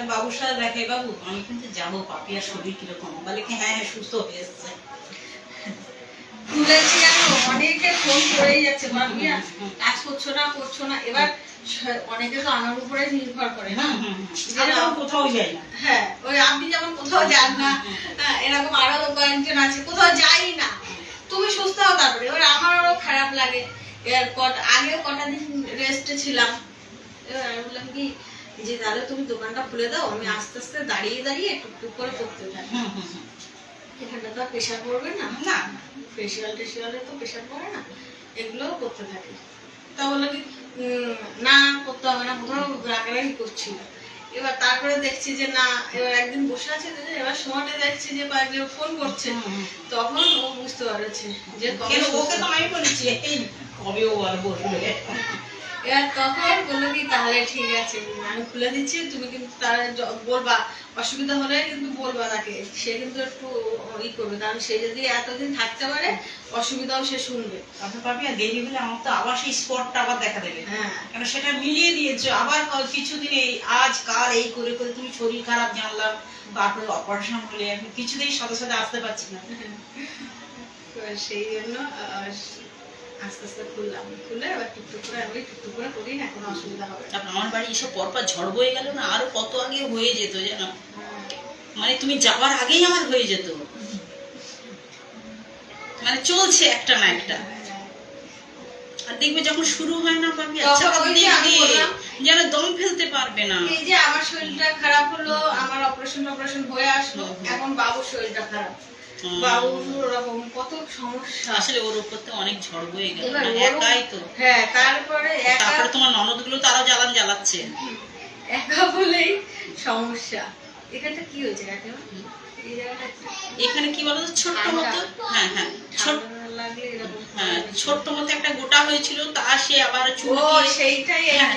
তা বাবুর সাথে দেখাই বাবু আমি কিন্তু যাব পাপিয়ার শরীর কীরকম? বলে কি হ্যাঁ হ্যাঁ সুস্থ হয়ে এসছে তুলেছি জানো অনেকে ফোন করেই যাচ্ছে ভাবিয়া কাজ করছ না করছ না। এবার অনেকে তো আমার উপরে নির্ভর করে না? কোথাও যাই না। হ্যাঁ ওই আপনি যেমন কোথাও যান না হ্যাঁ, এরকম আরও কয়েকজন আছে কোথাও যাই না। তুমি সুস্থ হও তারপরে। এবার আমারও খারাপ লাগে। এর কটা আগে কটা দিন রেস্টে ছিলাম। এবার আমি বললাম কি যে তাহলে তুমি দোকানটা খুলে দাও আমি আস্তে আস্তে দাঁড়িয়ে দাঁড়িয়ে টুকটুক করে করতে থাকি। এখানটা তো প্রেশার পড়বে না? না। ফেসিয়াল টেসিয়ালে তো প্রেশার পড়ে না এগুলোও করতে থাকি। তা বলল কি না করতে হবে না কোথাও রাগারাগি করছিল এবার তারপরে দেখছি যে না এবার একদিন বসে আছে এবার সময়টা দেখছি যে কয়েকজন ফোন করছে। তখন ও বুঝতে পারছে যে ওকে তো আমি বলেছি এই কবে ও আর বসবে? এবার তখন বলল কি তাহলে ঠিক আছে আমি খুলে দিচ্ছি তুমি কিন্তু তার বলবা অসুবিধা হলে কিন্তু বলবা তাকে সে কিন্তু একটু ই করবে কারণ সে যদি এতদিন থাকতে পারে অসুবিধাও সে শুনবে। তারপর পাবি আর দেরি হলে আমার তো আবার সেই স্পটটা আবার দেখা দেবে। হ্যাঁ। কেন সেটা মিলিয়ে দিয়েছ আবার কিছুদিন এই আজ কাল এই করে করে তুমি শরীর খারাপ জানলাম তারপরে অপারেশন হলে আমি কিছুতেই সাথে সাথে আসতে পারছি না। তো সেই জন্য আস্তে আস্তে খুললাম। খুলে টুকটুক করে আমি টুকটুক করে করি না কোনো অসুবিধা হবে আমার বাড়ি এসব পরপর ঝড় বয়ে গেল না? আরও কত আগে হয়ে যেত জানো। মানে তুমি যাওয়ার আগেই আমার হয়ে যেত। মানে চলছে একটা না একটা। আর দেখবে যখন শুরু হয় না পাবি আচ্ছা যেন দম ফেলতে পারবে না। এই যে আমার শরীরটা খারাপ হলো আমার অপারেশন অপারেশন হয়ে আসলো এখন বাবুর শরীরটা খারাপ। বাবুর ওরকম কত সমস্যা। আসলে ওর উপর তো অনেক ঝড় বয়ে গেল। এবার না, ওরও- একাই তো। হ্যাঁ তারপরে তারপরে তোমার ননদগুলো তো আরও জ্বালান জ্বালাচ্ছে। একা বলেই সমস্যা। এখানটা কি হয়েছে কাকিমা? এখানে কি বলতো? ছোট্ট মতো? হ্যাঁ হ্যাঁ। ছোট ঠান্ডা লাগলে এরকম হ্যাঁ। ছোট্ট মতো একটা গোটা হয়েছিল তা সে আবার সেইটাই এই হ্যাঁ,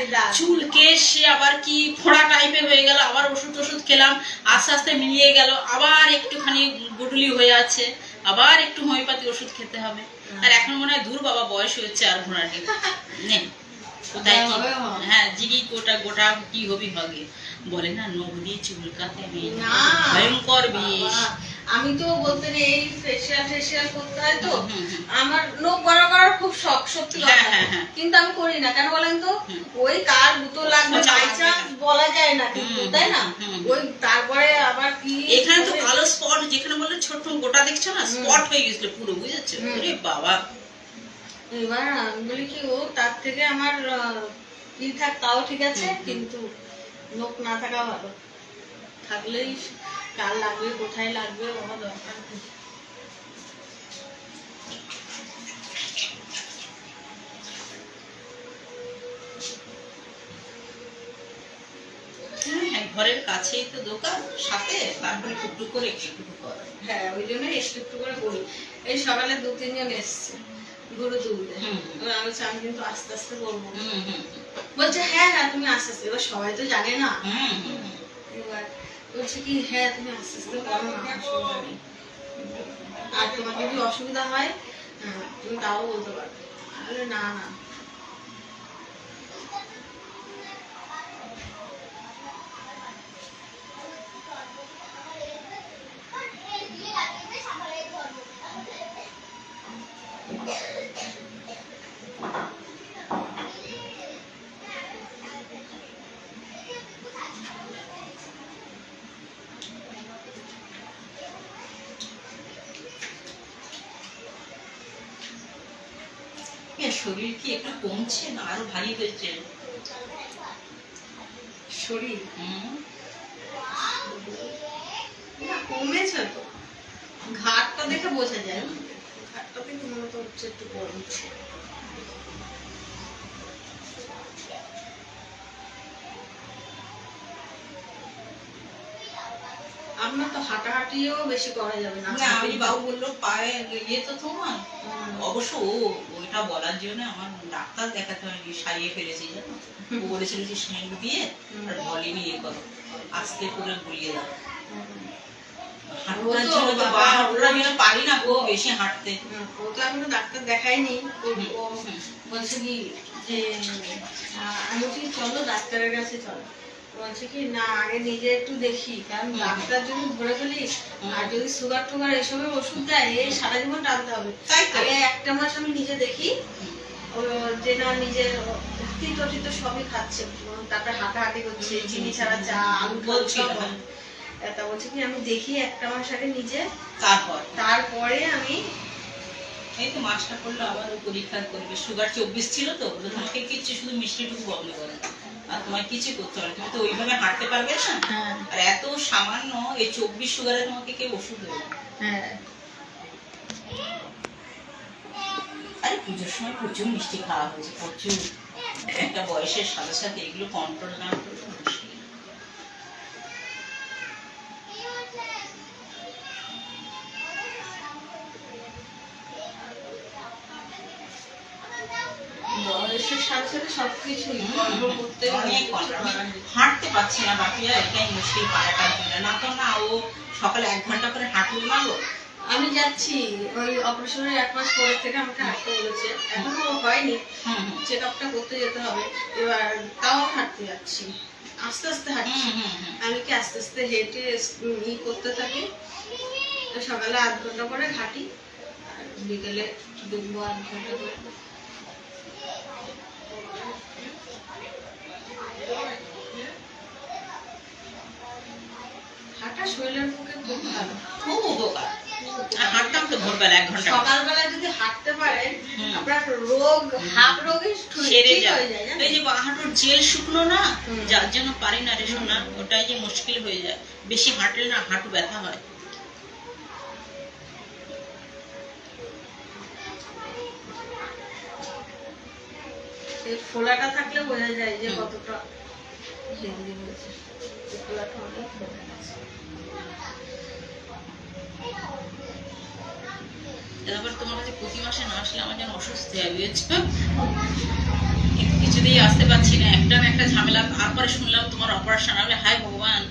সে আবার কি ফোড়া টাইপের হয়ে গেল আবার ওষুধ ওষুধ খেলাম আস্তে আস্তে মিলিয়ে গেল আবার একটুখানি হয়ে আছে আবার একটু হোমিওপ্যাথি ওষুধ খেতে হবে। আর এখন মনে হয় দূর বাবা বয়স হচ্ছে আর ঘোড়াটি কোথায়। হ্যাঁ জিগি গোটা গোটা কি হবি হবে বলে না নখ দিয়ে চুলকাতে নেই ভয়ঙ্কর বিষ। আমি তো বলতে নেই এই ফেসিয়াল ফেসিয়াল করতে হয় তো। আমার নখ বড় করার খুব শখ সত্যি কথা। কিন্তু আমি করি না কেন বলেন তো ওই কার গুতো লাগবে বাই চান্স বলা যায় না কিন্তু তাই না। ওই তারপরে আবার কি এখানে তো? কালো স্পট যেখানে বললে ছোট্ট গোটা দেখছ না স্পট হয়ে গেছিল পুরো বুঝেছ। আরে বাবা এবার আমি বলি কি ও তার থেকে আমার কি থাক তাও ঠিক আছে। কিন্তু লোক না থাকা ভালো থাকলেই কার লাগবে কোথায় লাগবে বাবা দরকার নেই। হ্যাঁ, ঘরের কাছেই তো দোকান সাথে তারপরে টুকটুক করে একটু একটু হ্যাঁ ওই জন্য একটু একটু করে বলি এই সকালে দু তিনজন এসছে গরু তুলতে। আমি বলছি, আমি কিন্তু আস্তে আস্তে করব হুম, বলছে হ্যাঁ হ্যাঁ তুমি আস্তে আস্তে। এবার সবাই তো জানে না। এবার বলছে কি হ্যাঁ তুমি আস্তে আস্তে করো না আর তোমার যদি অসুবিধা হয় তুমি তাও বলতে পারবে। না না। শরীর কি একটু কমছে না? আরও ভারী হয়েছে। শরীর? কমেছে তো। ঘাটটা দেখে বোঝা যায় ঘাটটা দেখে মনে হচ্ছে একটু কমছে। আপনার তো হাঁটাহাঁটিও বেশি করা যাবে না। না আমি বাবু বলল পায়ে ইয়ে তো তোমার। অবশ্য ও ওইটা বলার জন্য আমার ডাক্তার দেখাতে হয়নি সারিয়ে ফেলেছি জানো? ও বলেছিল যে সিঁড়ি দিয়ে আর ভলিনি ইয়ে করো। আস্তে করে গুলিয়ে দাও। হাঁটার জন্য তো বা পারি না গো বেশি হাঁটতে। ও তো এখনও ডাক্তার দেখায়নি। ও- বলছে কি যে আমি চলো ডাক্তারের কাছে চলো। বলছে কি না আগে নিজে একটু দেখি কারণ ডাক্তার যদি ধরে ফেলি আর যদি সুগার টুগার এসবের ওষুধ দেয় এই সারা জীবন টানতে হবে। তাই আগে একটা মাস আমি নিজে দেখি যে না নিজে তিতো সবই খাচ্ছে তারপরে হাঁটাহাঁটি করছে চিনি ছাড়া চা আলু বলছি। তা বলছে কি আমি দেখি একটা মাস আগে নিজে। তারপর? তারপরে আমি এই তো মাছটা করল আবার পরীক্ষা করবে। সুগার চব্বিশ ছিল তো তোমাকে কিচ্ছু শুধু মিষ্টিটুকু বন্ধ করে আর তোমার কিছু করতে হবে? তুমি তো ওইভাবে হাঁটতে পারবে না। হ্যাঁ। আর এত সামান্য এই চব্বিশ সুগারে তোমাকে কেউ ওষুধ দেবে হ্যাঁ। আরে পুজোর সময় প্রচুর মিষ্টি খাওয়া হয়েছে প্রচুর। একটা বয়সের সাথে সাথে এগুলো কন্ট্রোল না করলে মুশকিল। বয়সের সাথে সাথে সবকিছুই কন্ট্রোল করতে অনেক। হাঁটতে পারছি না বাকি আর এটাই মুশকিল পাড়াটার জন্য না তো না ও সকালে এক ঘণ্টা করে হাঁটলো না গো আমি যাচ্ছি ওই অপারেশনের এক মাস পরের থেকে আমাকে হাঁটতে বলেছে। এখনও হয়নি। চেক আপটা করতে যেতে হবে। এবার তাও হাঁটতে যাচ্ছি। আস্তে আস্তে হাঁটছি। আমি কি আস্তে আস্তে হেঁটে ই করতে থাকি? সকালে আধ ঘণ্টা করে হাঁটি। আর বিকেলে দুটো আধ ঘণ্টা করে হাঁটা শরীরের পক্ষে খুব ভালো খুব উপকার আর হাঁটতাম তো ভোরবেলা এক ঘণ্টা সকালবেলা যদি হাঁটতে পারেন আপনার রোগ হাফ রোগই সেরে যায়? এই যে হাঁটুর জেল শুকনো না যার জন্য পারি না রে শোনা ওটাই যে মুশকিল হয়ে যায়। বেশি হাঁটলে না হাঁটু ব্যথা হয়। ফোলাটা থাকলে বোঝা যায় যে কতটা হেলদি হয়েছে। ফোলাটা অনেক ফোলা আছে। তারপর তোমার কাছে প্রতি মাসে না আসলে আমার যেন অসুস্থ হয়ে বুঝেছ? কিছুতেই আসতে পারছি না। একটা না একটা ঝামেলা, তারপরে শুনলাম তোমার অপারেশন আমি হায় ভগবান।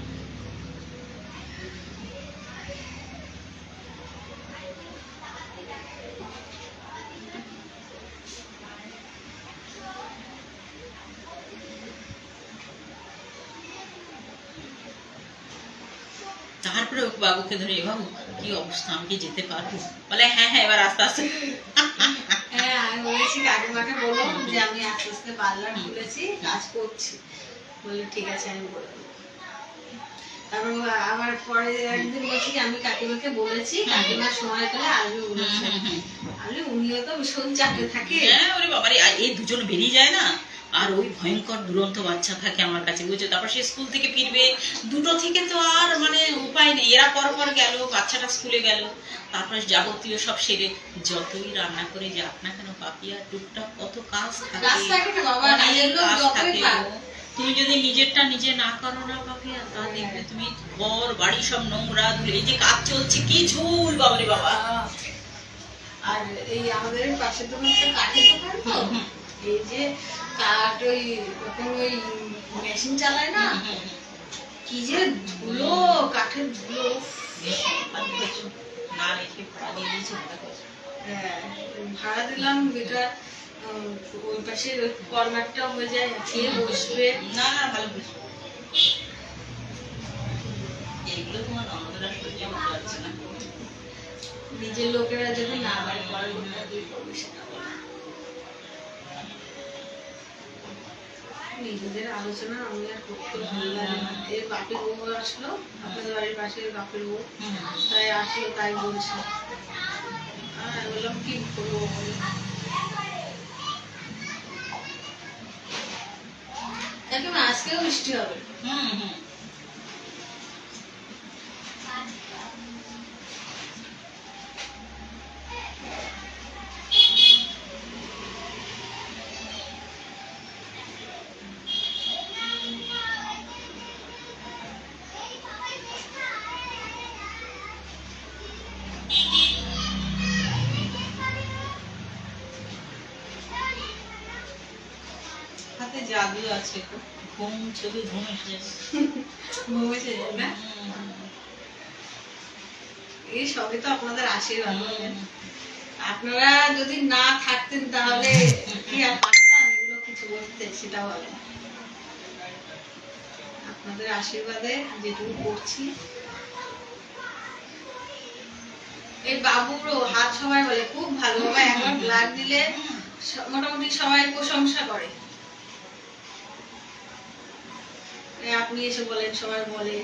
তারপরে বাবুকে ধরে "এ বাবু কি অবস্থা? আমি কি যেতে পারব বলে হ্যাঁ হ্যাঁ এবার আস্তে আস্তে। হ্যাঁ আমি বলেছি কাকিমাকে বলো যে আমি আস্তে আস্তে পার্লার খুলেছি কাজ করছি। বলে ঠিক আছে আমি বলে দেবো। তারপর আবার পরে একদিন বলছি আমি কাকিমাকে বলেছি কাকিমার সময় পেলে আসবে বলেছে। আমি উনিও তো ভীষণ চাপে থাকে। হ্যাঁ ওরে বাবারে এই দুজন বেরিয়ে যায় না? আর ওই ভয়ঙ্কর দুরন্ত বাচ্চা থাকে আমার কাছে বুঝছ? তারপর সে স্কুল থেকে ফিরবে দুটো থেকে তো আর মানে উপায় নেই। এরা পর পর গেল বাচ্চাটা স্কুলে গেল। তারপর যাবতীয় সব সেরে যতই রান্না করে যাক না কেন পাপিয়া টুকটাক কত কাজ থাকে। তুমি যদি নিজেরটা নিজে না করো না পাপিয়া তা দেখবে তুমি ঘর বাড়ি সব নোংরা ধুলে। এই যে কাজ চলছে কি ঝুল বাবারে বাবা। আর এই আমাদের পাশের দোকানটা কাঠের দোকান তো? এই যে কাঠ ওই ওই মেশিন চালায় না। কি যে ধুলো কাঠের ধুলো। না রেখে দিয়ে হ্যাঁ, ভাড়া দিলাম ওই পাশে ওই হয়ে যায় খেয়ে বসবে না না ভালো করেছ। এগুলো তোমার ননদরা সহ্য করতে পারছে না নিজের লোকেরা যদি না বাড়ি পরে লোকেরা দুই করবে সেটা নিজেদের আলোচনা আমি আর করতে ভালো লাগে না। এর বাপের বউ আসলো আপনাদের বাড়ির পাশে বাপের বউ। তাই আসলো তাই বলছে। আর বললাম কি করব আজকেও বৃষ্টি হবে। হুম, হুম। জাদু আছে। ঘুম শুধু ঘুম এসে। ঘুমেছে যায় না? এই সবই তো আপনাদের আশীর্বাদ আপনারা যদি না থাকতেন তাহলে কি আর পারতাম? এগুলো কিছু বলতে সেটা বলে আপনাদের আশীর্বাদে যেটুকু করছি। এই বাবুরও হাত সবাই বলে খুব ভালো। একবার ব্লাড দিলে মোটামুটি সবাই প্রশংসা করে এই আপনি এসে বলেন সবাই বলে।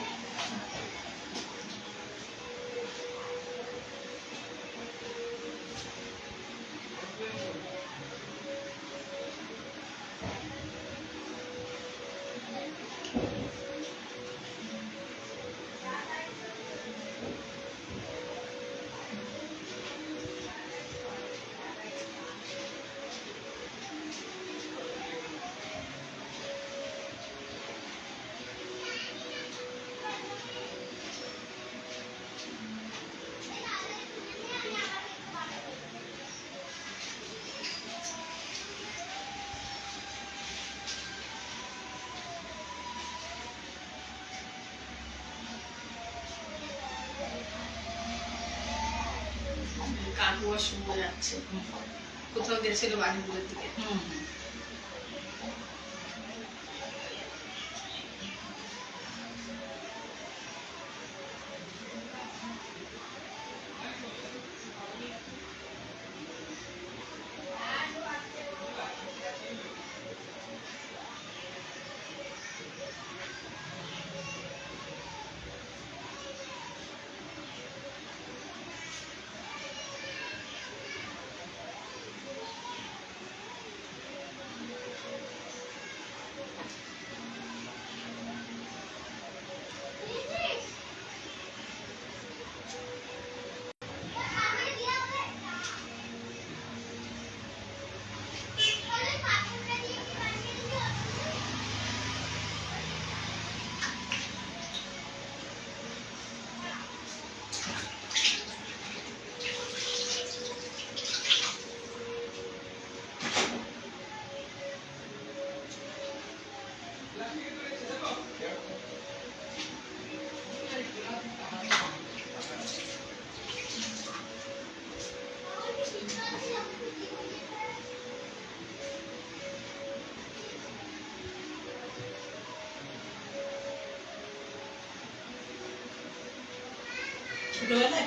কাকুয়া শুনতে যাচ্ছে কোথাও গেছিল বাড়িগুলোর দিকে হুম হুম।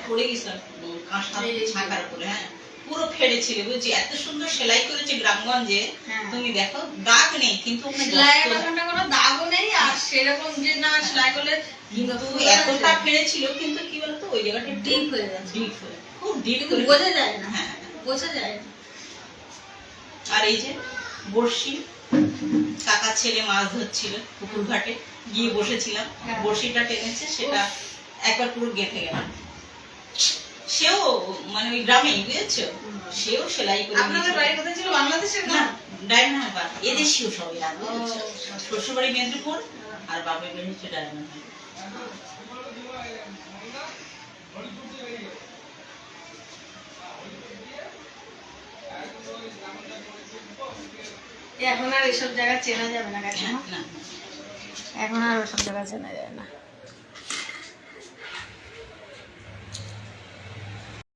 পড়ে গেছিলাম। ছাকার উপরে হ্যাঁ। পুরো ফেড়েছিল বুঝছি? এত সুন্দর সেলাই করেছে গ্রামগঞ্জে হ্যাঁ। তুমি দেখো দাগ নেই কিন্তু কোনো দাগও নেই আর সেরকম যে না সেলাই করলে কিন্তু এতটা ফেড়েছিল কিন্তু কি বলতো ওই জায়গাটা ডিপ হয়ে যাচ্ছে ডিপ হয়ে খুব ডিপ করে বোঝা যায় না। হ্যাঁ বোঝা যায় আর এই যে বড়শি কাকা ছেলে মাছ ধরছিল পুকুর ঘাটে গিয়ে বসেছিলাম। হ্যাঁ। বড়শিটা টেনেছে সেটা একবার পুরো গেঁথে গেলাম সেও মানে ওই গ্রামেই বুঝেছ? সেও সেলাই করে আপনাদের দিয়েছিল। বাড়ি কোথায় ছিল? বাংলাদেশের না ডায়মন্ড এদেশীয় সবাই শ্বশুর বাড়ি মেদিনীপুর আর বাপের বাড়ি হচ্ছে ডায়মন্ড এখন আর এসব জায়গা চেনা যাবে না। এখন আর ওসব জায়গা চেনা যায় না।